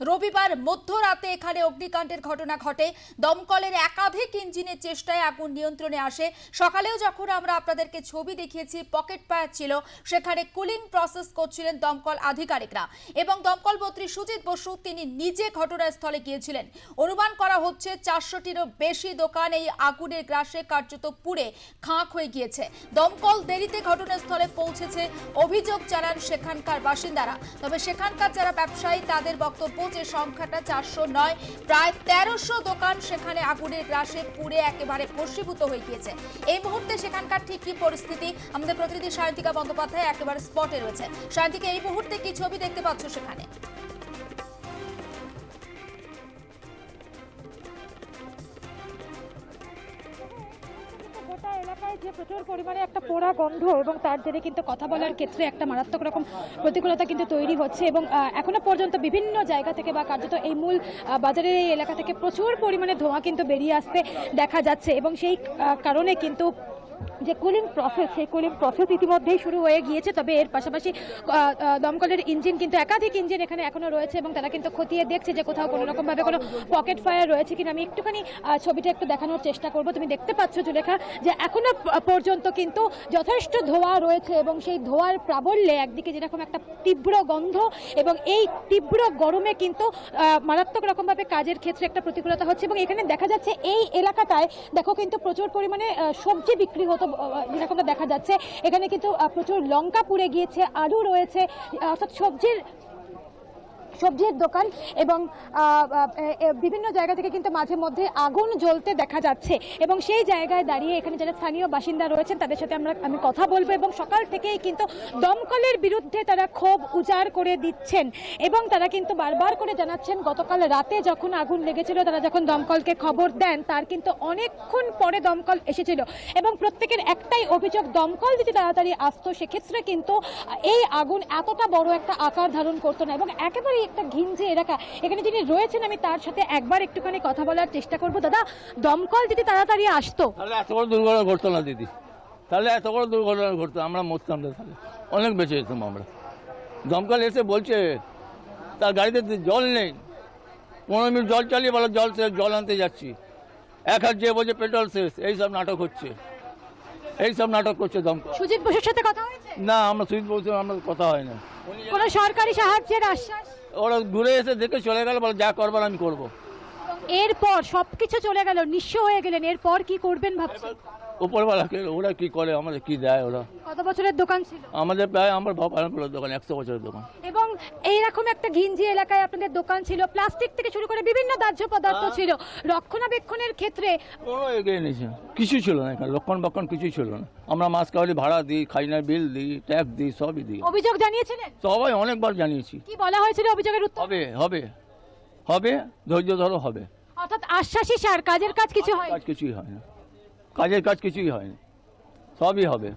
রবিবার মধ্যরাতে এখানে অগ্নিকাণ্ডের ঘটনা ঘটে। দমকলের একাধিক ইঞ্জিনের চেষ্টায় আগুন নিয়ন্ত্রণে আসে। সকালেও যখন আমরা আপনাদেরকে ছবি দেখিয়েছি, পকেট ফায়ার ছিল, সেখানে কুলিং প্রসেস করছিলেন দমকল আধিকারিকরা। এবং দমকল মন্ত্রী সুজিত বসু, তিনি নিজে ঘটনাস্থলে গিয়েছিলেন। অনুমান করা হচ্ছে চারশোটিরও বেশি দোকান এই আগুনের গ্রাসে কার্যত পুড়ে খাঁক হয়ে গিয়েছে। দমকল দেরিতে ঘটনাস্থলে পৌঁছেছে, অভিযোগ জানান সেখানকার বাসিন্দারা। তবে সেখানকার যারা ব্যবসায়ী, তাদের বক্তব্য যে সংখ্যাটা চারশো নয়, প্রায় তেরোশো দোকান সেখানে আগুনের গ্রাসে পুড়ে একেবারে ভস্মীভূত হয়ে গিয়েছে। এই মুহূর্তে সেখানকার ঠিক কি পরিস্থিতি? আমাদের প্রতিনিধি সায়ন্তিকা বন্দ্যোপাধ্যায় একেবারে স্পটে রয়েছে। সায়ন্তিকা, এই মুহূর্তে কি ছবি দেখতে পাচ্ছ সেখানে? যে প্রচুর পরিমাণে একটা পোড়া গন্ধ এবং তার জেরে কিন্তু কথা বলার ক্ষেত্রে একটা মারাত্মক রকম প্রতিকূলতা কিন্তু তৈরি হচ্ছে এবং এখনও পর্যন্ত বিভিন্ন জায়গা থেকে বা কার্যত এই মূল বাজারের এই এলাকা থেকে প্রচুর পরিমাণে ধোঁয়া কিন্তু বেরিয়ে আসতে দেখা যাচ্ছে এবং সেই কারণে কিন্তু যে কুলিং প্রসেস, সেই কুলিং প্রসেস ইতিমধ্যেই শুরু হয়ে গিয়েছে, তবে এর পাশাপাশি দমকলের ইঞ্জিন কিন্তু একাধিক ইঞ্জিন এখানে এখনও রয়েছে এবং তারা কিন্তু খতিয়ে দেখছে যে কোথাও কোনো রকম ভাবে কোনো পকেট ফায়ার রয়েছে কিনা। আমি একটুখানি ছবিটা একটু দেখানোর চেষ্টা করব। তুমি দেখতে পাচ্ছ জুলেখা যে এখনও পর্যন্ত কিন্তু যথেষ্ট ধোঁয়া রয়েছে এবং সেই ধোঁয়ার প্রাবল্যে একদিকে যেরকম একটা তীব্র গন্ধ এবং এই তীব্র গরমে কিন্তু মারাত্মক রকমভাবে কাজের ক্ষেত্রে একটা প্রতিকূলতা হচ্ছে এবং এখানে দেখা যাচ্ছে এই এলাকাটায় দেখো কিন্তু প্রচুর পরিমাণে সবজি বিক্রি হতো আহ, যেরকমটা দেখা যাচ্ছে এখানে কিন্তু প্রচুর লঙ্কা পুড়ে গিয়েছে আলু রয়েছে অর্থাৎ সবজির সবজির দোকান এবং বিভিন্ন জায়গা থেকে কিন্তু মাঝে মধ্যে আগুন জ্বলতে দেখা যাচ্ছে। এবং সেই জায়গায় দাঁড়িয়ে এখানে যারা স্থানীয় বাসিন্দা রয়েছেন, তাদের সাথে আমরা, আমি কথা বলব এবং সকাল থেকেই কিন্তু দমকলের বিরুদ্ধে তারা ক্ষোভ উজাড় করে দিচ্ছেন। এবং তারা কিন্তু বারবার করে জানাচ্ছেন, গতকাল রাতে যখন আগুন লেগেছিল, তারা যখন দমকলকে খবর দেন, তার কিন্তু অনেকক্ষণ পরে দমকল এসেছিল। এবং প্রত্যেকের একটাই অভিযোগ, দমকল যদি তাড়াতাড়ি আসতো, সেক্ষেত্রে কিন্তু এই আগুন এতটা বড় একটা আকার ধারণ করতো না। এবং একেবারে একটা ঘিঞ্জে এলাকা এখানে যিনি রয়েছেন আমি তার সাথে একবার একটুখানি কথা বলার চেষ্টা করব। দাদা দমকল যদি তাড়াতাড়ি আসতো। তাহলে এত বড় দুর্ঘটনা ঘটতো না দিদি। তাহলে এত বড় দুর্ঘটনা ঘটতো আমরা মরতাম না তাহলে। অনেক বেঁচে যেতাম আমরা। দমকল এসে বলছে তার গাড়িতে জল নেই। পনেরো মিনিট জল চালিয়ে বলো জল শেষ জল আনতে যাচ্ছি। এক হাত যে বলছে পেট্রোল শেষ এইসব নাটক হচ্ছে। এই সব নাটক করছে দমকল। সুজিত বসুর সাথে কথা হয়েছে? না আমরা সুইচ বলছি আমরা কথা হয় না। কোনো সরকারি সাহায্যের আশ্বাস? ওরা ঘুরে এসে দেখে চলে গেল, বলে যা করবার আমি করব। এরপর সবকিছু চলে গেল, নিঃস্ব হয়ে গেলেন, এরপর কি করবেন ভাবছেন? উপরওয়ালাকে ওরা কি করে আমাদের কি দেয় ওরা? কত বছরের দোকান ছিল? আমাদের প্রায় আমার পালনপুরের দোকান একশো বছরের দোকান। এবং এইরকম একটা ঘিঞ্জি এলাকায় আপনাদের দোকান ছিল প্লাস্টিক থেকে শুরু করে বিভিন্ন দাহ্য পদার্থ ছিল। রক্ষণাবেক্ষণের ক্ষেত্রে কোনো এগিয়ে নিয়েছে। কিছু ছিল না এখানে লক্ষণ বক্ষণ কিছুই ছিল না। আমরা মাস কাবারি ভাড়া দিই খাইনার বিল দিই ট্যাক্স দিই সবই দিই। অভিযোগ জানিয়েছিলেন? সবাই অনেকবার জানিয়েছি। কি বলা হয়েছিল অভিযোগের উত্তর? হবে হবে। হবে ধৈর্য ধরো হবে। অর্থাৎ আশ্বাসী সার কাজের কাজ কিছু হয় কাজ কিছুই হয় না। কাজের কাজ কিছুই হয় না সবই হবে।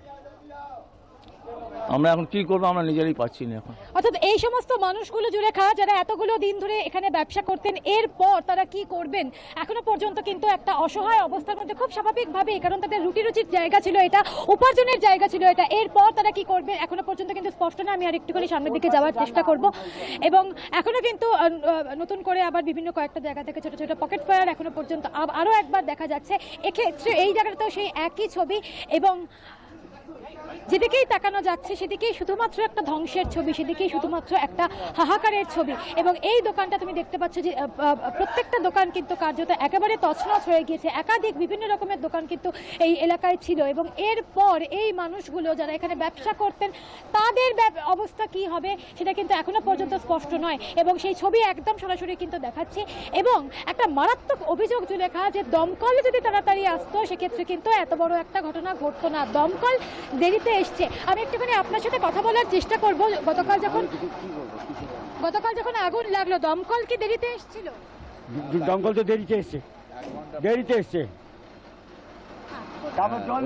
আমরা এখন কি করব, আমরা নিজেরাই পাচ্ছি না এখন। অর্থাৎ এই সমস্ত মানুষগুলো জুড়ে খাওয়া যারা এতগুলো দিন ধরে এখানে ব্যবসা করতেন, এরপর তারা কি করবেন? এখনও পর্যন্ত কিন্তু একটা অসহায় অবস্থার মধ্যে খুব স্বাভাবিকভাবে কারণ তাদের রুটি রুচির জায়গা ছিল এটা, উপার্জনের জায়গা ছিল এটা। এরপর তারা কি করবে? এখনও পর্যন্ত কিন্তু স্পষ্ট না, আমি আর একটুখানি সামনের দিকে যাওয়ার চেষ্টা করব। এবং এখনও কিন্তু নতুন করে আবার বিভিন্ন কয়েকটা জায়গা থেকে ছোট ছোট পকেট ফায়ার এখনও পর্যন্ত আব- আরও একবার দেখা যাচ্ছে। এক্ষেত্রে এই জায়গাটাতেও সেই একই ছবি এবং যেদিকেই তাকানো যাচ্ছে, সেদিকেই শুধুমাত্র একটা ধ্বংসের ছবি, সেদিকেই শুধুমাত্র একটা হাহাকারের ছবি। এবং এই দোকানটা তুমি দেখতে পাচ্ছ যে প্রত্যেকটা দোকান কিন্তু কার্যত একেবারে তছনছ হয়ে গিয়েছে। একাধিক বিভিন্ন রকমের দোকান কিন্তু এই এলাকায় ছিল এবং এরপর এই মানুষগুলো যারা এখানে ব্যবসা করতেন, তাদের অবস্থা কি হবে সেটা কিন্তু এখনও পর্যন্ত স্পষ্ট নয়। এবং সেই ছবি একদম সরাসরি কিন্তু দেখাচ্ছি। এবং একটা মারাত্মক অভিযোগ জুলেখা যে, দমকল যদি তাড়াতাড়ি আসতো, সেক্ষেত্রে কিন্তু এত বড় একটা ঘটনা ঘটতো না। দমকল দেরিতে এসছে। আমি একটুখানি আপনার সাথে কথা বলার চেষ্টা করব। গতকাল যখন গতকাল যখন আগুন লাগল দমকল কি দেরিতে এসেছিল? দমকল তো দেরিতে এসছে। দেরিতে এসছে। তারপর জল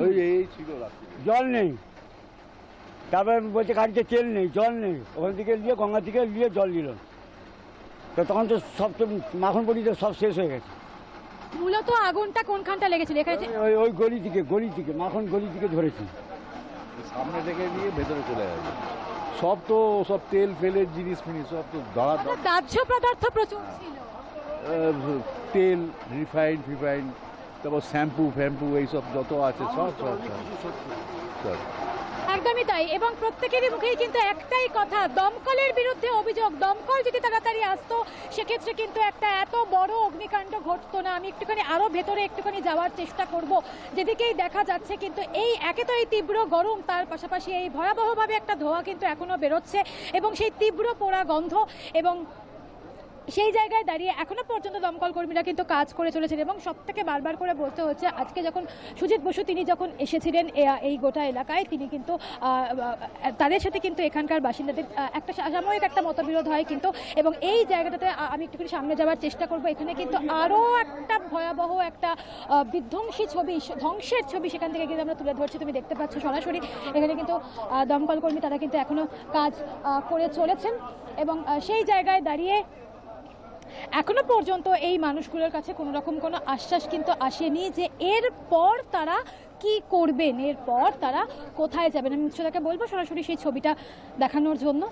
জল নেই। তারপর বলছে গাড়িতে তেল নেই জল নেই। ওখান থেকে নিয়ে গঙ্গা থেকে নিয়ে জল দিল তো তখন তো সব তো মাখন পড়ি তো সব শেষ হয়ে গেছে। মূলত আগুনটা কোনখানটা লেগেছিল? এখানে ওই ওই গলি থেকে গলি থেকে মাখন গলি থেকে ধরেছি। সামনে থেকে দিয়ে ভেতরে চলে গেছে সব তো সব তেল ফেলের জিনিস ফিনিস সব তো দাঁড়া দাহ্য পদার্থ প্রচুর ছিল। তেল রিফাইন ফিফাইন তারপর শ্যাম্পু ফ্যাম্পু এইসব যত আছে সব সব সব। একদমই তাই। এবং প্রত্যেকেরই মুখেই কিন্তু একটাই কথা, দমকলের বিরুদ্ধে অভিযোগ। দমকল যদি তাড়াতাড়ি আসতো, সেক্ষেত্রে কিন্তু একটা এত বড় অগ্নিকাণ্ড ঘটতো না। আমি একটুখানি আরও ভেতরে একটুখানি যাওয়ার চেষ্টা করব। যেদিকেই দেখা যাচ্ছে কিন্তু এই একে তো এই তীব্র গরম, তার পাশাপাশি এই ভয়াবহভাবে একটা ধোঁয়া কিন্তু এখনও বেরোচ্ছে এবং সেই তীব্র পোড়া গন্ধ এবং সেই জায়গায় দাঁড়িয়ে এখনও পর্যন্ত দমকল কর্মীরা কিন্তু কাজ করে চলেছেন এবং সব থেকে বারবার করে বলতে হচ্ছে, আজকে যখন সুজিত বসু তিনি যখন এসেছিলেন এই গোটা এলাকায়, তিনি কিন্তু তাদের সাথে কিন্তু এখানকার বাসিন্দাদের একটা সাময়িক একটা মতবিরোধ হয় কিন্তু এবং এই জায়গাটাতে আমি একটুখানি সামনে যাওয়ার চেষ্টা করব। এখানে কিন্তু আরও একটা ভয়াবহ একটা বিধ্বংসী ছবি, ধ্বংসের ছবি সেখান থেকে কিন্তু আমরা তুলে ধরছি। তুমি দেখতে পাচ্ছ সরাসরি এখানে কিন্তু দমকল কর্মী তারা কিন্তু এখনও কাজ করে চলেছেন এবং সেই জায়গায় দাঁড়িয়ে এখনও পর্যন্ত এই মানুষগুলোর কাছে কোনো রকম কোনো আশ্বাস কিন্তু আসেনি যে এর পর তারা কি করবেন? এরপর তারা কোথায় যাবেন? আমি উচ্চতাকে বলব সরাসরি সেই ছবিটা দেখানোর জন্য।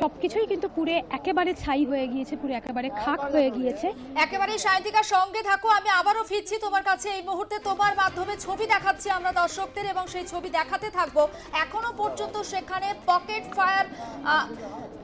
সবকিছুই কিন্তু পুরে একেবারে ছাই হয়ে গিয়েছে পুরে একেবারে খাক হয়ে গিয়েছে। একেবারে সায়ন্তিকার সঙ্গে থাকো আমি আবারও ফিরছি তোমার কাছে। এই মুহূর্তে তোমার মাধ্যমে ছবি দেখাচ্ছি আমরা দর্শকদের এবং সেই ছবি দেখাতে থাকব। এখনও পর্যন্ত সেখানে পকেট ফায়ার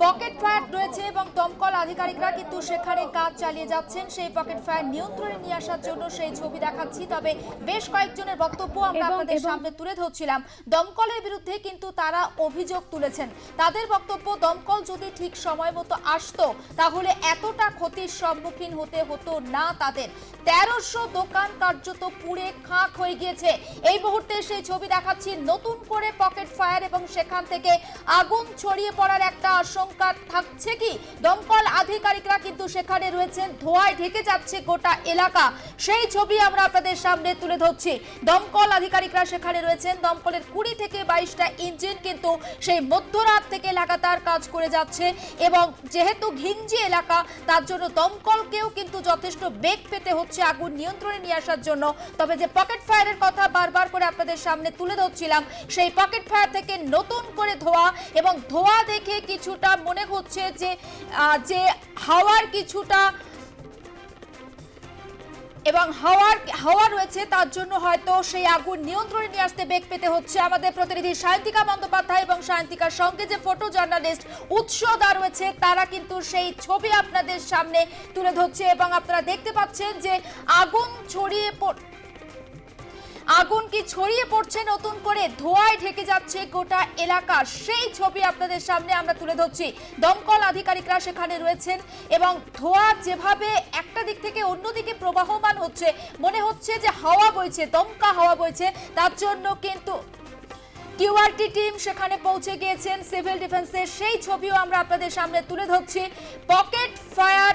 পকেট ফায়ার রয়েছে এবং দমকল আধিকারিকরা কিন্তু সেখানে কাজ চালিয়ে যাচ্ছেন। সেই পকেট ফায়ার নিয়ন্ত্রণে নিয়ে আসার জন্য সেই ছবি দেখাচ্ছি। তবে বেশ কয়েকজনের বক্তব্য আমরা আপনাদের সামনে তুলে ধরছিলাম। দমকলের বিরুদ্ধে কিন্তু তারা অভিযোগ তুলেছেন। তাদের বক্তব্য দমকল যদি ঠিক সময় মতো আসতো, তাহলে এতটা ক্ষতির সম্মুখীন হতে হতো না তাদের। তেরোশো দোকান কার্যত পুড়ে খাক হয়ে গিয়েছে। এই মুহূর্তে সেই ছবি দেখাচ্ছি নতুন করে পকেট ফায়ার এবং সেখান থেকে আগুন ছড়িয়ে পড়ার একটা আশঙ্কা থাকছে কি? দমকল আধিকারিকরা কিন্তু সেখানে রয়েছেন, ধোঁয়ায় ঢেকে যাচ্ছে গোটা এলাকা। সেই ছবি আমরা আপনাদের সামনে তুলে ধরছি। দমকল আধিকারিকরা সেখানে রয়েছেন, দমকলের কুড়ি থেকে বাইশটা ইঞ্জিন কিন্তু সেই মধ্যরাত থেকে লাগাতার কাজ করে যাচ্ছে এবং যেহেতু ঘিঞ্জি এলাকা, তার জন্য দমকলকেও কিন্তু যথেষ্ট বেগ পেতে হচ্ছে আগুন নিয়ন্ত্রণে নিয়ে আসার জন্য। তবে যে পকেট ফায়ারের কথা বারবার করে আপনাদের সামনে তুলে ধরছিলাম, সেই পকেট ফায়ার থেকে নতুন করে ধোয়া এবং ধোয়া দেখে কিছুটা মনে হচ্ছে যে যে হাওয়ার কিছুটা এবং হাওয়ার, হাওয়া রয়েছে, তার জন্য হয়তো সেই আগুন নিয়ন্ত্রণে নিয়ে আসতে বেগ পেতে হচ্ছে আমাদের প্রতিনিধি সায়ন্তিকা বন্দ্যোপাধ্যায় এবং সায়ন্তিকার সঙ্গে যে ফটো জার্নালিস্ট উৎসদা রয়েছে, তারা কিন্তু সেই ছবি আপনাদের সামনে তুলে ধরছে এবং আপনারা দেখতে পাচ্ছেন যে আগুন ছড়িয়ে আগুন কি ছড়িয়ে পড়ছে নতুন করে? ধোঁয়ায় ঢেকে যাচ্ছে গোটা এলাকা। সেই ছবি আপনাদের সামনে আমরা তুলে ধরছি। দমকল আধিকারিকরা সেখানে রয়েছেন এবং ধোঁয়া যেভাবে একটা দিক থেকে অন্যদিকে প্রবাহমান হচ্ছে, মনে হচ্ছে যে হাওয়া বইছে, দমকা হাওয়া বইছে, তার জন্য কিন্তু কিউআরটি টিম সেখানে পৌঁছে গিয়েছেন। সিভিল ডিফেন্সের সেই ছবিও আমরা আপনাদের সামনে তুলে ধরছি। পকেট ফায়ার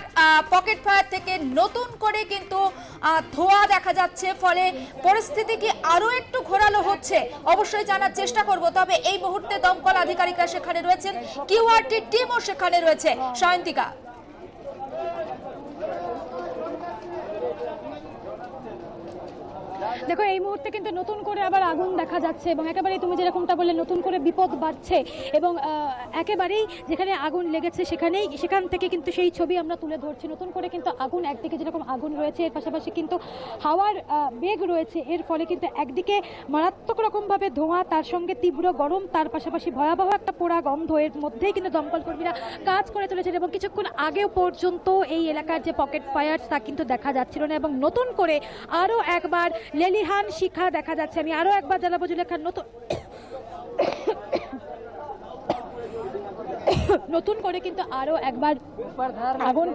পকেট ফায়ার থেকে নতুন করে কিন্তু ধোঁয়া দেখা যাচ্ছে। ফলে পরিস্থিতি কি আরও একটু ঘোরালো হচ্ছে, অবশ্যই জানার চেষ্টা করব। তবে এই মুহূর্তে দমকল আধিকারিকরা সেখানে রয়েছেন। কিউআরটি টিমও সেখানে রয়েছে। সায়ন্তিকা। দেখো, এই মুহূর্তে কিন্তু নতুন করে আবার আগুন দেখা যাচ্ছে এবং একেবারেই তুমি যেরকমটা বললে, নতুন করে বিপদ বাড়ছে এবং একেবারেই যেখানে আগুন লেগেছে সেখানেই, সেখান থেকে কিন্তু সেই ছবি আমরা তুলে ধরছি। নতুন করে কিন্তু আগুন একদিকে যেরকম আগুন রয়েছে, এর পাশাপাশি কিন্তু হাওয়ার বেগ রয়েছে। এর ফলে কিন্তু একদিকে মারাত্মক রকমভাবে ধোঁয়া, তার সঙ্গে তীব্র গরম, তার পাশাপাশি ভয়াবহ একটা পোড়া গন্ধ। এর মধ্যেই কিন্তু দমকল কর্মীরা কাজ করে চলেছেন এবং কিছুক্ষণ আগেও পর্যন্ত এই এলাকার যে পকেট ফায়ার তা কিন্তু দেখা যাচ্ছিল না এবং নতুন করে আরও একবার লেলিহান শিখা দেখা যাচ্ছে। আমি আরও একবার জানাব জুলেখার নতুন নতুন করে কিন্তু আরও একবার আগুন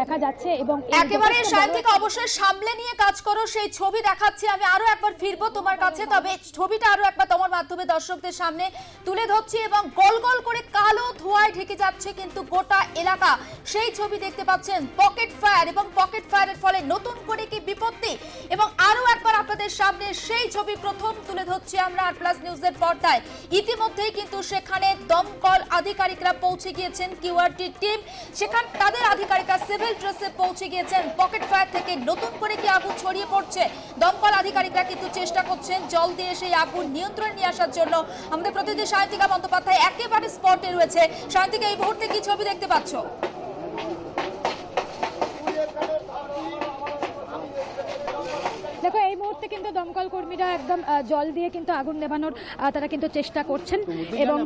দেখা যাচ্ছে এবং একেবারে বড় অবশ্যই সামলে নিয়ে কাজ করো। সেই ছবি দেখাচ্ছি আমি আরও একবার ফিরবো তোমার কাছে তবে ছবিটা আরও একবার তোমার মাধ্যমে দর্শকদের সামনে তুলে ধরছি এবং গল গল করে কালো ধোঁয়ায় ঢেকে যাচ্ছে কিন্তু গোটা এলাকা। সেই ছবি দেখতে পাচ্ছেন পকেট ফায়ার এবং পকেট ফায়ারের ফলে নতুন করে কি বিপত্তি? এবং আরও একবার আপনাদের সামনে সেই ছবি প্রথম তুলে ধরছি আমরা আর প্লাস নিউজের পর্দায়। ইতিমধ্যেই কিন্তু সেখানে দমকল আধিকারিকরা পৌঁছে গিয়েছেন কিউআরটি টিম। সেখান তাদের আধিকারিকরা সিভিল ড্রেসে পৌঁছে গিয়েছেন। পকেট ফায়ার থেকে নতুন করে কি আগুন ছড়িয়ে পড়ছে? দমকল আধিকারিকরা কিন্তু চেষ্টা করছেন জল দিয়ে সেই আগুন নিয়ন্ত্রণে নিয়ে আসার জন্য। আমাদের প্রতিনিধি সায়ন্তিকা বন্দ্যোপাধ্যায় একেবারে স্পটে রয়েছে। সায়ন্তিকা, এই মুহূর্তে কি ছবি দেখতে পাচ্ছ? দমকল কর্মীরা একদম জল দিয়ে কিন্তু আগুন নেভানোর তারা কিন্তু চেষ্টা করছেন। এবং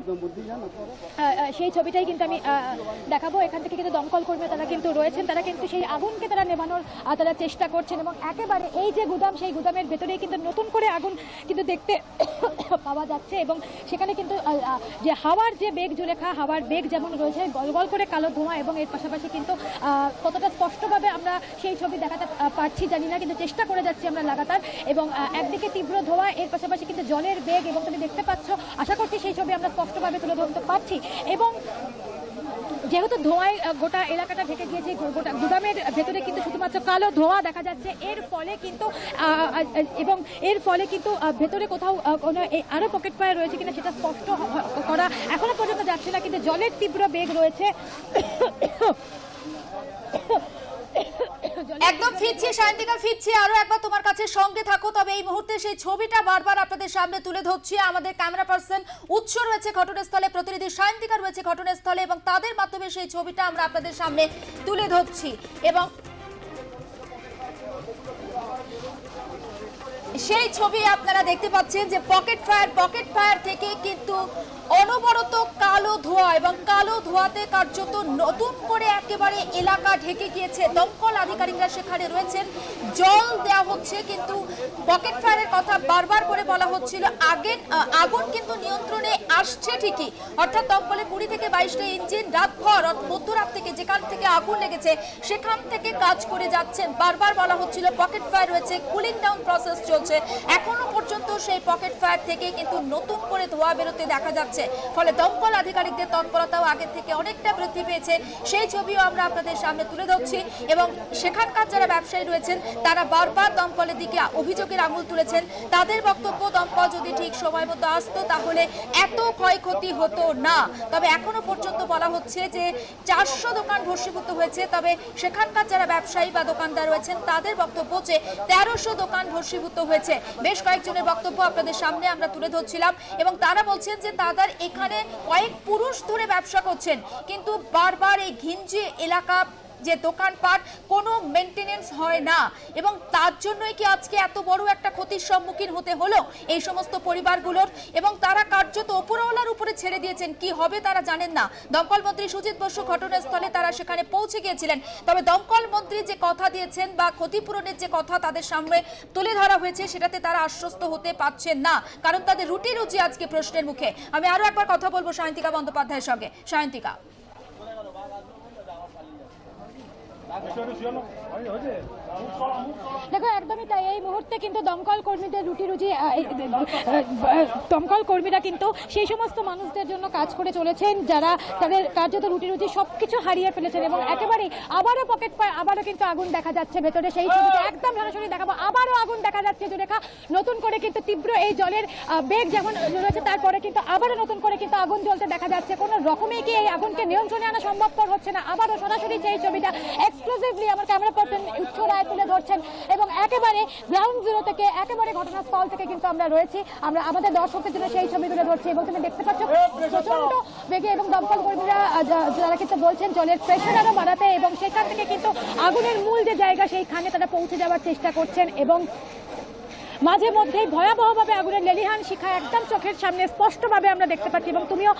সেই ছবিটাই কিন্তু আমি দেখাবো। এখান থেকে কিন্তু দমকল কর্মী তারা কিন্তু রয়েছেন। তারা কিন্তু সেই আগুনকে তারা নেভানোর তারা চেষ্টা করছেন এবং একেবারে এই যে গুদাম সেই গুদামের ভেতরেই কিন্তু নতুন করে আগুন কিন্তু দেখতে পাওয়া যাচ্ছে এবং সেখানে কিন্তু যে হাওয়ার যে বেগ জুলেখা হাওয়ার বেগ যেমন রয়েছে গলগল করে কালো ধোঁয়া এবং এর পাশাপাশি কিন্তু কতটা স্পষ্টভাবে আমরা সেই ছবি দেখাতে পারছি জানি না কিন্তু চেষ্টা করে যাচ্ছি আমরা লাগাতার এবং একদিকে তীব্র ধোঁয়া, এর পাশাপাশি কিন্তু জলের বেগ এবং তুমি দেখতে পাচ্ছ, আশা করছি সেই ছবি আমরা স্পষ্টভাবে তুলে ধরতে পারছি। এবং যেহেতু ধোঁয়ায় গোটা এলাকাটা ঢেকে গিয়েছে গোটা গুদামের ভেতরে কিন্তু শুধুমাত্র কালো ধোঁয়া দেখা যাচ্ছে, এর ফলে কিন্তু এবং এর ফলে কিন্তু ভেতরে কোথাও কোনো আরও পকেট ফায়ার রয়েছে কিনা সেটা স্পষ্ট করা এখনও পর্যন্ত যাচ্ছে না, কিন্তু জলের তীব্র বেগ রয়েছে। একদম ফিরছি, সায়ন্তিকা, ফিরছি। আরও একবার তোমার কাছে সঙ্গে থাকো। তবে এই মুহূর্তে সেই ছবিটা বারবার আপনাদের সামনে তুলে ধরছি। আমাদের ক্যামেরা পার্সন উৎস রয়েছে ঘটনাস্থলে, প্রতিনিধি সায়ন্তিকা রয়েছে ঘটনাস্থলে এবং তাদের মাধ্যমে সেই ছবিটা আমরা আপনাদের সামনে তুলে ধরছি। এবং সেই ছবি আপনারা দেখতে পাচ্ছেন যে পকেট ফায়ার পকেট ফায়ার থেকে কিন্তু অনবরত কালো ধোঁয়া এবং কালো ধোঁয়াতে কার্যত নতুন করে একেবারে এলাকা ঢেকে গিয়েছে। দমকল আধিকারিকরা সেখানে রয়েছেন। জল দেওয়া হচ্ছে কিন্তু পকেট ফায়ারের কথা বারবার করে বলা হচ্ছিল। আহ, আগুন কিন্তু নিয়ন্ত্রণে আসছে ঠিকই। অর্থাৎ দমকলে কুড়ি থেকে বাইশটা ইঞ্জিন রাতভর মধ্যরাত থেকে যেখান থেকে আগুন লেগেছে সেখান থেকে কাজ করে যাচ্ছেন। বারবার বলা হচ্ছিল পকেট ফায়ার রয়েছে কুলিং ডাউন প্রসেস চলছে। এখনও পর্যন্ত সেই পকেট ফায়ার থেকে কিন্তু নতুন করে ধোঁয়া বেরোতে দেখা যাচ্ছে। ফলে দমকল আধিকারিকদের তৎপরতাও আগের থেকে অনেকটা বৃদ্ধি পেয়েছে। সেই ছবিও আমরা আপনাদের সামনে তুলে ধরছি এবং সেখানকার যারা ব্যবসায়ী রয়েছেন, তারা বারবার দমকলের দিকে অভিযোগের আঙুল তুলেছেন। তাদের বক্তব্য, দমকল যদি ঠিক সময় মতো আসতো, তাহলে এত ক্ষয়ক্ষতি হতো না। তবে এখনও পর্যন্ত বলা হচ্ছে যে চারশো দোকান ভস্মীভূত হয়েছে। তবে সেখানকার যারা ব্যবসায়ী বা দোকানদার রয়েছেন, তাদের বক্তব্য যে তেরোশো দোকান ভস্মীভূত হয়েছে। বেশ কয়েকজনের বক্তব্য আপনাদের সামনে আমরা তুলে ধরছিলাম এবং তারা বলছেন যে তাদের এখানে কয়েক পুরুষ ধরে ব্যবসা করছেন। কিন্তু বারবার এই ঘিঞ্জি এলাকা যে দোকানপাট কোনো মেনটেনেন্স হয় না। এবং তার জন্যই কি আজকে এত বড় একটা ক্ষতির সম্মুখীন হতে হলো এই সমস্ত পরিবারগুলোর? এবং তারা কার্যত ওপরওয়ালার উপরে ছেড়ে দিয়েছেন, কি হবে তারা জানেন না। দমকল মন্ত্রী সুজিত বসু ঘটনাস্থলে তারা সেখানে পৌঁছে গিয়েছিলেন। তবে দমকল মন্ত্রী যে কথা দিয়েছেন বা ক্ষতিপূরণের যে কথা তাদের সামনে তুলে ধরা হয়েছে, সেটাতে তারা আশ্বস্ত হতে পারছেন না। কারণ তাদের রুটি রুজি আজকে প্রশ্নের মুখে। আমি আরও একবার কথা বলব সায়ন্তিকা বন্দ্যোপাধ্যায়ের সঙ্গে। সায়ন্তিকা। Action, দেখো, একদমই তাই। এই মুহূর্তে কিন্তু দমকল কর্মীদের রুটি রুজি দমকল কর্মীরা কিন্তু সেই সমস্ত মানুষদের জন্য কাজ করে চলেছেন, যারা তাদের কার্যত রুটি রুজি সবকিছু হারিয়ে ফেলেছেন এবং একেবারেই আবারও পকেট পায় আবারও কিন্তু আগুন দেখা যাচ্ছে ভেতরে। সেই ছবিটা একদম সরাসরি দেখাবো, আবারও আগুন দেখা যাচ্ছে জুলেখা নতুন করে কিন্তু তীব্র এই জলের বেগ যেমন রয়েছে, তারপরে কিন্তু আবারও নতুন করে কিন্তু আগুন জ্বলতে দেখা যাচ্ছে। কোনো রকমেই কি এই আগুনকে নিয়ন্ত্রণে আনা সম্ভবপর হচ্ছে না। আবারও সরাসরি সেই ছবিটা এক্সক্লুসিভলি আমার ক্যামেরা পার্সন উচ্চ রায় তুলে ধরছেন এবং একেবারে গ্রাউন্ড জিরো থেকে একেবারে ঘটনাস্থল থেকে কিন্তু আমরা রয়েছি। আমরা আমাদের দর্শকদের জন্য সেই ছবি তুলে ধরছি এবং তুমি দেখতে পাচ্ছ প্রচণ্ড বেগে এবং দমকল কর্মীরা যারা কিন্তু বলছেন জলের প্রেশার আরও বাড়াতে এবং সেখান থেকে কিন্তু আগুনের মূল যে জায়গা সেইখানে তারা পৌঁছে যাওয়ার চেষ্টা করছেন এবং মাঝে মধ্যেই ভয়াবহভাবে আগুনের লেলিহান শিখা একদম চোখের সামনে স্পষ্টভাবে আমরা দেখতে পাচ্ছি এবং তুমিও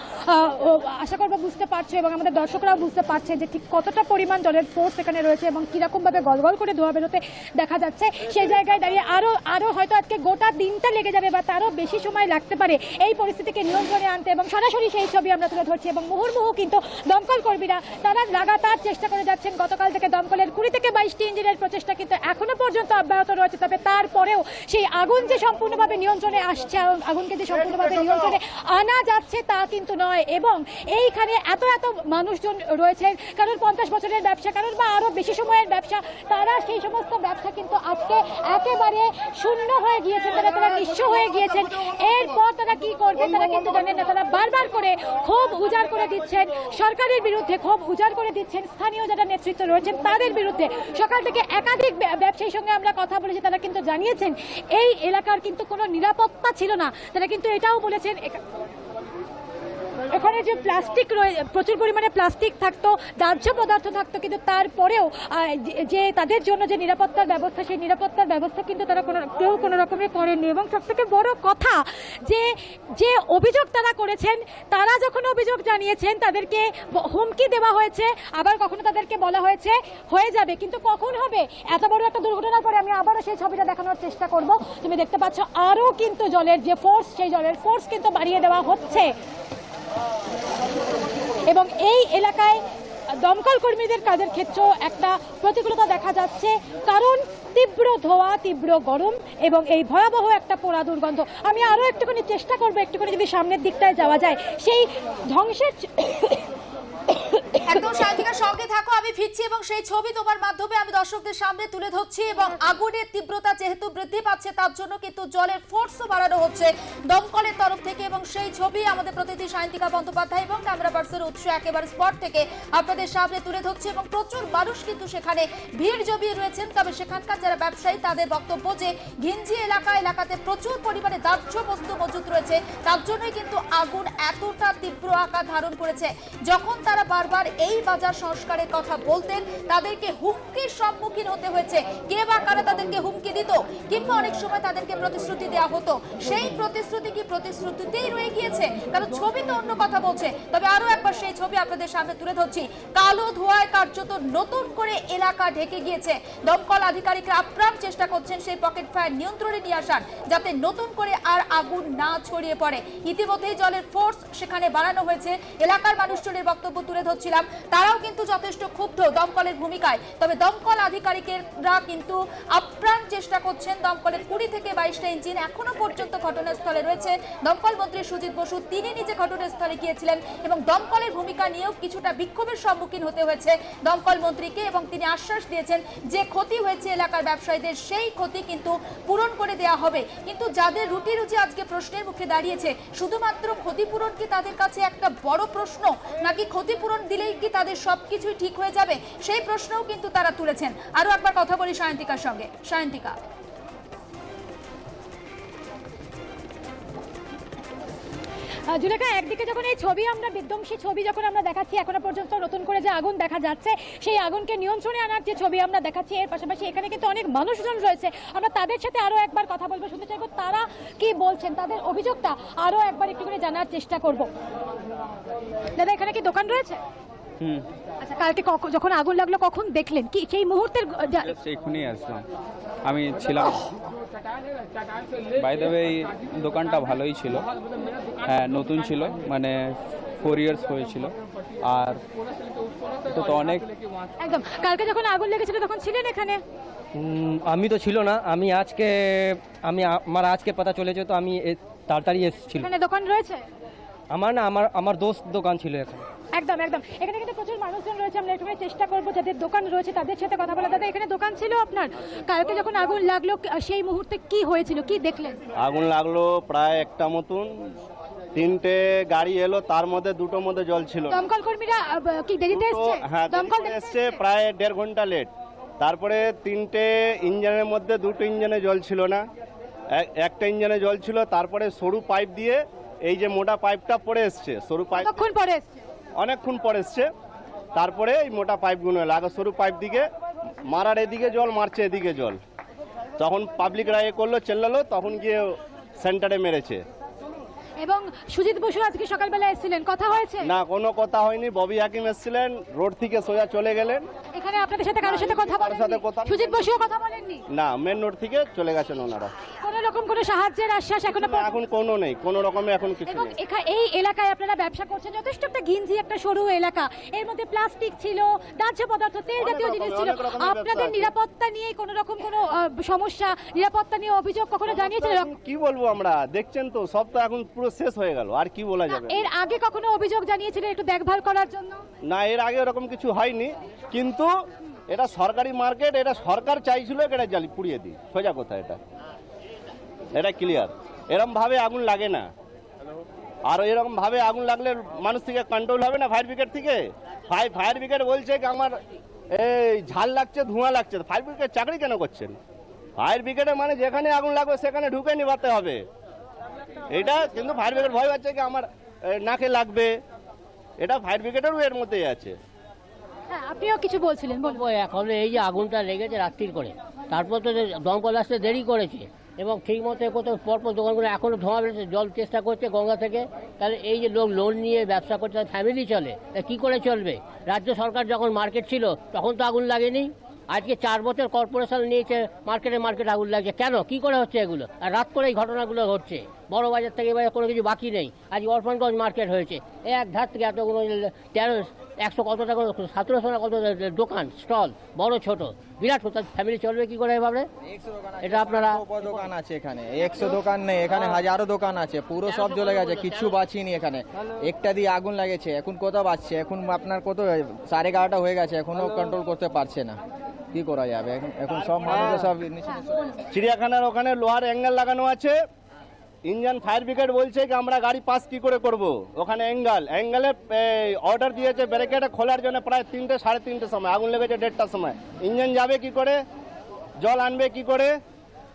আশা করব বুঝতে পারছ এবং আমাদের দর্শকরাও বুঝতে পারছে যে ঠিক কতটা পরিমাণ জলের ফোর্স এখানে রয়েছে এবং কীরকম ভাবে গলগল করে ধোয়া বেরোতে দেখা যাচ্ছে। সেই জায়গায় দাঁড়িয়ে আরও আরও হয়তো আজকে গোটা দিনটা লেগে যাবে বা তারও বেশি সময় লাগতে পারে এই পরিস্থিতিকে নিয়ন্ত্রণে আনতে এবং সরাসরি সেই ছবি আমরা তুলে ধরছি এবং মুহুর্মুহু কিন্তু দমকল কর্মীরা, তারা লাগাতার চেষ্টা করে যাচ্ছেন। গতকাল থেকে দমকলের কুড়ি থেকে বাইশটি ইঞ্জিনের প্রচেষ্টা কিন্তু এখনও পর্যন্ত অব্যাহত রয়েছে, তবে তারপরেও সেই আগুন যে সম্পূর্ণভাবে নিয়ন্ত্রণে আসছে আগুন- আগুনকে যে সম্পূর্ণভাবে নিয়ন্ত্রণে আনা যাচ্ছে তা কিন্তু নয়। এবং এইখানে এত এত মানুষজন রয়েছে কারণ পঞ্চাশ বছরের ব্যবসা কারণ বা আরও বেশি সময়ের ব্যবসা তারা সেই সমস্ত ব্যবসা কিন্তু আজকে একেবারে শূন্য হয়ে গিয়েছে তারা তারা নিঃস্ব হয়ে গিয়েছেন। এরপর তারা কি করবে তারা কিন্তু জানেন না তারা বারবার করে ক্ষোভ উজাড় করে দিচ্ছেন। সরকারের বিরুদ্ধে ক্ষোভ উজাড় করে দিচ্ছেন স্থানীয় যারা নেতৃত্ব রয়েছেন তাদের বিরুদ্ধে। সকাল থেকে একাধিক ব্য- ব্যবসায়ীর সঙ্গে আমরা কথা বলেছি তারা কিন্তু জানিয়েছেন এই এলাকার কিন্তু কোনো নিরাপত্তা ছিল না। তারা কিন্তু এটাও বলেছেন এখানে যে প্লাস্টিক রয়ে, প্রচুর পরিমাণে প্লাস্টিক থাকতো, দাহ্য পদার্থ থাকতো, কিন্তু তারপরেও যে- তাদের জন্য যে নিরাপত্তার ব্যবস্থা, সেই নিরাপত্তার ব্যবস্থা কিন্তু তারা কোনো, কেউ কোনো রকমে করেননি। এবং সবথেকে বড় কথা যে যে অভিযোগ তারা করেছেন, তারা যখন অভিযোগ জানিয়েছেন, তাদেরকে হুমকি দেওয়া হয়েছে, আবার কখনো তাদেরকে বলা হয়েছে, হয়ে যাবে। কিন্তু কখন হবে? এত বড় একটা দুর্ঘটনার পরে আমি আবারও সেই ছবিটা দেখানোর চেষ্টা করব। তুমি দেখতে পাচ্ছ, আরও কিন্তু জলের যে ফোর্স সেই জলের ফোর্স কিন্তু বাড়িয়ে দেওয়া হচ্ছে। এবং এই এলাকায় দমকল কর্মীদের কাজের ক্ষেত্রেও একটা প্রতিকূলতা দেখা যাচ্ছে, কারণ তীব্র ধোয়া, তীব্র গরম এবং এই ভয়াবহ একটা পোড়া দুর্গন্ধ। আমি আরও একটুখানি চেষ্টা করব, একটুখানি যদি সামনের দিকটায় যাওয়া যায়। সেই ধ্বংসের একদম সায়ন্তিকার সঙ্গে থাকো, আমি ফিরছি এবং সেই ছবি তোমার মাধ্যমে আমি দর্শকদের সামনে তুলে ধরছি এবং আগুনের তীব্রতা যেহেতু বৃদ্ধি পাচ্ছে, তার জন্য কিন্তু জলের ফোর্সও বাড়ানো হচ্ছে দমকলের তরফ থেকে এবং সেই ছবি আমাদের প্রতিনিধি সায়ন্তিকা বন্দ্যোপাধ্যায় এবং ক্যামেরা পার্সন উৎস একেবারে স্পট থেকে আপনাদের সামনে তুলে এবং প্রচুর মানুষ কিন্তু সেখানে ভিড় জমিয়ে রয়েছেন। তবে সেখানকার যারা ব্যবসায়ী, তাদের বক্তব্য যে ঘিঞ্জি এলাকা, এলাকাতে প্রচুর পরিমাণে দাহ্য বস্তু মজুদ রয়েছে, তার জন্যই কিন্তু আগুন এতটা তীব্র আকার ধারণ করেছে। যখন তারা বারবার এই বাজার সংস্কারের কথা বলতেন, তাদেরকে হুমকির সম্মুখীন হতে হয়েছে। কে বা কারা তাদেরকে হুমকি দিত? কিংবা অনেক সময় তাদেরকে প্রতিশ্রুতি দেওয়া হতো। সেই প্রতিশ্রুতি কি প্রতিশ্রুতিতেই রয়ে গিয়েছে? কারণ ছবি তো অন্য কথা বলছে। তবে আরও একবার সেই ছবি আপনাদের সামনে তুলে ধরছি। কালো ধোঁয়ায় কার্যত নতুন করে এলাকা ঢেকে গিয়েছে। দমকল আধিকারিকরা আপ্রাণ চেষ্টা করছেন সেই পকেট ফায়ার নিয়ন্ত্রণে নিয়ে আসার, যাতে নতুন করে আর আগুন না ছড়িয়ে পড়ে। ইতিমধ্যেই জলের ফোর্স সেখানে বাড়ানো হয়েছে। এলাকার মানুষজনের বক্তব্য তুলে ধরছিলাম তারাও কিন্তু যথেষ্ট ক্ষুব্ধ দমকলের ভূমিকায়। তবে দমকল আধিকারিকেরা কিন্তু আপ্রাণ চেষ্টা করছেন দমকলের কুড়ি থেকে বাইশটা ইঞ্জিন এখনও পর্যন্ত ঘটনাস্থলে রয়েছে। দমকল মন্ত্রী সুজিত বসু, তিনি নিজে ঘটনাস্থলে গিয়েছিলেন এবং দমকলের ভূমিকা নিয়েও কিছুটা বিক্ষোভের সম্মুখীন হতে হয়েছে দমকল মন্ত্রীকে এবং তিনি আশ্বাস দিয়েছেন যে ক্ষতি হয়েছে এলাকার ব্যবসায়ীদের, সেই ক্ষতি কিন্তু পূরণ করে দেওয়া হবে। কিন্তু যাদের রুটি রুজি আজকে প্রশ্নের মুখে দাঁড়িয়েছে, শুধুমাত্র ক্ষতিপূরণ কি তাদের কাছে একটা বড় প্রশ্ন? নাকি ক্ষতিপূরণ দিলেই কি তাদের সব কিছুই ঠিক হয়ে যাবে? সেই প্রশ্নও কিন্তু তারা তুলেছেন। আরও একবার কথা বলি সায়ন্তিকার সঙ্গে। সায়ন্তিকা জুলেখা, একদিকে যখন এই ছবি আমরা, বিধ্বংসী ছবি যখন আমরা দেখাচ্ছি, এখনও পর্যন্ত নতুন করে যে আগুন দেখা যাচ্ছে, সেই আগুনকে নিয়ন্ত্রণে আনার যে ছবি আমরা দেখাচ্ছি, এর পাশাপাশি এখানে কিন্তু অনেক মানুষজন রয়েছে। আমরা তাদের সাথে আরও একবার কথা বলব, শুনতে চাইব তারা কি বলছেন, তাদের অভিযোগটা আরও একবার একটু করে জানার চেষ্টা করব। দাদা, এখানে কি দোকান রয়েছে? আচ্ছা কালকে যখন আগুন লাগল কখন দেখলেন? কি সেই মুহূর্তের এক্ষুনি আসলাম। আমি ছিলাম বাই দ্য ওয়ে এই দোকানটা ভালোই ছিল। হ্যাঁ নতুন ছিল মানে ফোর ইয়ার্স হয়েছিল। আর এটা তো অনেক একদম। কালকে যখন আগুন লেগেছিল তখন ছিলেন এখানে? আমি তো ছিল না। আমি আজকে আমি আমার আজকে পাতা চলেছে তো আমি এ- তাড়াতাড়ি এসেছিল এখানে দোকান রয়েছে? আমার না আমার আমার দোস্ত দোকান ছিল এখানে। একদম একদম। এখানে কিন্তু প্রচুর মানুষজন রয়েছে আমরা একটু চেষ্টা করব যাদের দোকান রয়েছে তাদের সাথে কথা বলা। দাদা এখানে দোকান ছিল আপনার? কালকে যখন আগুন লাগল সেই মুহূর্তে কি হয়েছিল? কি দেখলেন? আগুন লাগল প্রায় একটা মতন। তিনটে গাড়ি এলো তার মধ্যে দুটোর মধ্যে জল ছিল। দমকল কর্মীরা কি দেরিতে দুটো- এসছে? হ্যাঁ দমকল এসছে? প্রায় দেড় ঘণ্টা লেট তারপরে তিনটে ইঞ্জিনের মধ্যে দুটো ইঞ্জিনে জল ছিল না। একটা ইঞ্জিনে জল ছিল তারপরে সরু পাইপ দিয়ে এই যে মোটা পাইপটা পড়ে এসছে সরু পাইপ কতক্ষণ পরে এসছে? অনেকক্ষণ পরে এসছে। তারপরে এই মোটা পাইপগুলো এলো। আগে সরু পাইপ দিকে মারার এদিকে জল মারছে এদিকে জল। তখন পাবলিকরা এ করল চেল্লালো তখন গিয়ে সেন্টারে মেরেছে। এবং সুজিত বসু আজকে সকালবেলা এসেছিলেন। কথা হয়েছে? না কোনো কথা হয়নি। ববি হাকিম এসেছিলেন রোড থেকে সোজা চলে গেলেন। এখানে আপনাদের সাথে কারোর সাথে কথা কারোর সাথে কথা- সুজিত বসুও কথা বলেননি? না মেন রোড থেকে চলে গেছেন ওনারা। কোনো রকম কোনো সাহায্যের আশ্বাস এখনও না, এখন কোনো নেই। কোনো রকমে এখন কিছু এবং নেই। এখা- এই এলাকায় আপনারা ব্যবসা করছেন। যথেষ্ট একটা ঘিঞ্জি একটা সরু এলাকা। এর মধ্যে প্লাস্টিক ছিল দাহ্য পদার্থ তেল অনেক জাতীয় জিনিস ছিল। অনেক রকমের ব্যবসা আপনাদের আছে। নিরাপত্তা নিয়ে কোনো রকম কোনো আহ, সমস্যা নিরাপত্তা নিয়ে অভিযোগ কখনো জানিয়েছিলেন এখন কি বলব আমরা? দেখছেন তো সব তো এখন পুরো শেষ হয়ে গেল আর কি বলা যাবে? এর আগে কখনো অভিযোগ জানিয়েছিলেন একটু দেখভাল করার জন্য? না এর আগে ওরকম কিছু হয়নি কিন্তু এটা সরকারি মার্কেট এটা সরকার চাইছিল এটা জালি পুড়িয়ে দিই। সোজা কথা এটা। এটা ক্লিয়ার এরম ভাবে আগুন লাগে না। আর এরকম ভাবে আগুন লাগলে মানুষ থেকে কন্ট্রোল হবে না ফায়ার ব্রিগেড থেকে? ফায়ার ফায়ার ব্রিগেড বলছে আমার এই ঝাল লাগছে ধোঁয়া লাগছে। ফায়ার ব্রিগেড চাকরি কেন করছেন? ফায়ার ব্রিগেডে মানে যেখানে আগুন লাগবে সেখানে ঢুকে নিভাতে হবে। এটা কিন্তু ফায়ার ব্রিগেড ভয় পাচ্ছে কি আমার নাকে লাগবে। এটা ফায়ার ব্রিগেডেরও এর মধ্যেই আছে। হ্যাঁ আপনিও কিছু বলছিলেন বলুন। বলব এখন এই যে আগুনটা লেগেছে রাত্রির করে তারপর তো দমকল আসতে দেরি করেছে এবং ঠিক মতো কোথাও পরপর দোকানগুলো এখনও ধোঁয়া বেরোচ্ছে জল চেষ্টা করছে গঙ্গা থেকে তাহলে এই যে লোক লোন নিয়ে ব্যবসা করছে ফ্যামিলি চলে তা কী করে চলবে? রাজ্য সরকার যখন মার্কেট ছিল তখন তো আগুন লাগেনি। আজকে চার বছর কর্পোরেশন নিয়েছে মার্কেটে মার্কেট আগুন লাগছে। কেন? কি করে হচ্ছে এগুলো? আর রাত করে এই ঘটনাগুলো ঘটছে। বড় বাজার থেকে এবারে কোনো কিছু বাকি নেই। আজ অরফানগঞ্জ মার্কেট হয়েছে। এক ধার থেকে এতগুলো তেরো একশো কত টাকা সতেরোশো না কত দোকান স্টল বড় ছোট বিরাট কোথাও ফ্যামিলি চলবে কি করে এভাবে? এটা আপনারা দোকান আছে এখানে একশো দোকান নেই এখানে হাজারো দোকান আছে পুরো সব জ্বলে গেছে কিচ্ছু বাঁচিনি এখানে। একটা দিয়ে আগুন লাগেছে এখন কোথাও বাঁচছে এখন আপনার কত সাড়ে এগারোটা হয়ে গেছে এখনও কন্ট্রোল করতে পারছে না। কি করা যাবে? এখন এখন সব মানুষ সব চিড়িয়াখানার ওখানে লোহার অ্যাঙ্গেল লাগানো আছে। ইঞ্জিন ফায়ার ব্রিগেড বলছে কি আমরা গাড়ি পাস কি করে করব? ওখানে অ্যাঙ্গেল। অ্যাঙ্গেলে অর্ডার দিয়েছে ব্যারিকেডে খোলার জন্য প্রায় তিনটে সাড়ে তিনটে সময় আগুন লেগেছে দেড়টার সময়। ইঞ্জিন যাবে কি করে? জল আনবে কি করে?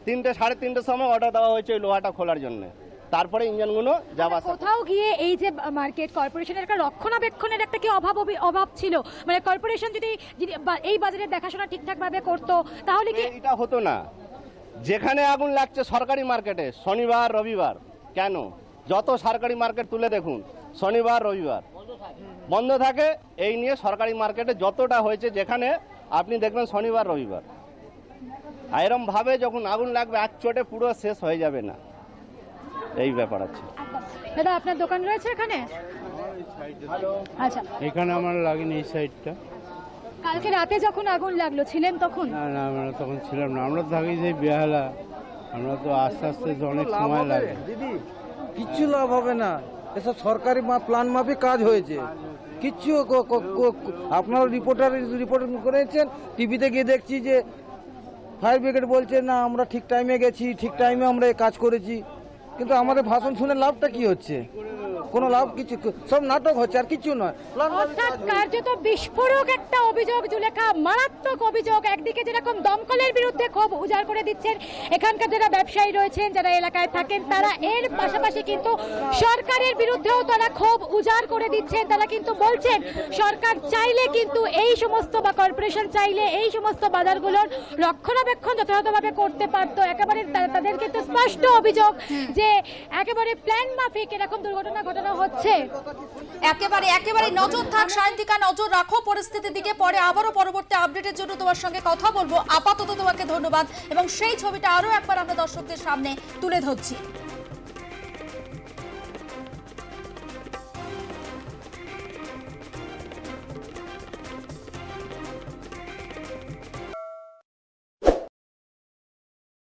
তিনটে সাড়ে তিনটের সময় অর্ডার দেওয়া হয়েছে ওই লোহাটা খোলার জন্য। তারপরে ইঞ্জিনগুলো যাওয়া আসা কোথাও গিয়ে এই যে মার্কেট কর্পোরেশনের একটা রক্ষণাবেক্ষণের একটা কি অভাব অভাব ছিল? মানে কর্পোরেশন যদি এই বাজারে দেখাশোনা ঠিকঠাক ভাবে করতো তাহলে কি এটা হতো না। যেখানে আগুন লাগছে সরকারি মার্কেটে শনিবার রবিবার। কেন? যত সরকারি মার্কেট তুলে দেখুন শনিবার রবিবার। বন্ধ থাকে এই নিয়ে সরকারি মার্কেটে যতটা হয়েছে যেখানে আপনি দেখবেন শনিবার রবিবার। আর এরম ভাবে যখন আগুন লাগবে এক চোটে পুরো শেষ হয়ে যাবে না। এই ব্যাপার আছে। দাদা আপনার দোকান রয়েছে এখানে? আচ্ছা। এখানে আমার লাগেনি এই সাইডটা কালকে রাতে যখন আগুন লাগল ছিলেন তখন? না না আমরা তখন ছিলাম না। আমরা থাকি যে বেহালা। আমরা তো আস্তে আস্তে অনেক সময় লাগে। দিদি কিচ্ছু লাভ হবে না। এসব সরকারি মা প্ল্যান মাফিক কাজ হয়েছে। কিচ্ছু আপনারা রিপোর্টার রিপোর্ট করেছেন টিভিতে গিয়ে দেখছি যে ফায়ার ব্রিগেড বলছে না আমরা ঠিক টাইমে গেছি ঠিক টাইমে আমরা এই কাজ করেছি। কিন্তু আমাদের ভাষণ শুনে লাভটা কি হচ্ছে? কোনো লাভ কিছু সব নাটক হচ্ছে আর কিছু নয়। কার্যত বিস্ফোরক একটা অভিযোগ জুলেখা মারাত্মক অভিযোগ, একদিকে যেরকম দমকলের বিরুদ্ধে ক্ষোভ উজাড় করে দিচ্ছেন, এখানকার যারা ব্যবসায়ী রয়েছেন, যারা এলাকায় থাকেন, তারা এর পাশাপাশি কিন্তু সরকারের বিরুদ্ধেও তারা ক্ষোভ উজাড় করে দিচ্ছেন, তারা কিন্তু বলছেন, সরকার চাইলে কিন্তু এই সমস্ত বা কর্পোরেশন চাইলে এই সমস্ত বাজারগুলোর রক্ষণাবেক্ষণ যথাযথভাবে করতে পারতো। একেবারে তাদের কিন্তু স্পষ্ট অভিযোগ যে একেবারে প্ল্যান মাফিক এরকম দুর্ঘটনা ঘটানো হচ্ছে? একেবারে একেবারে নজর থাক, সায়ন্তিকা, নজর রাখো, পরিস্থিতির দিকে পরে আবারও পরবর্তী আপডেটের জন্য তোমার সঙ্গে কথা বলব। আপাতত তোমাকে ধন্যবাদ এবং সেই ছবিটা আরও একবার আমরা দর্শকদের সামনে তুলে ধরছি।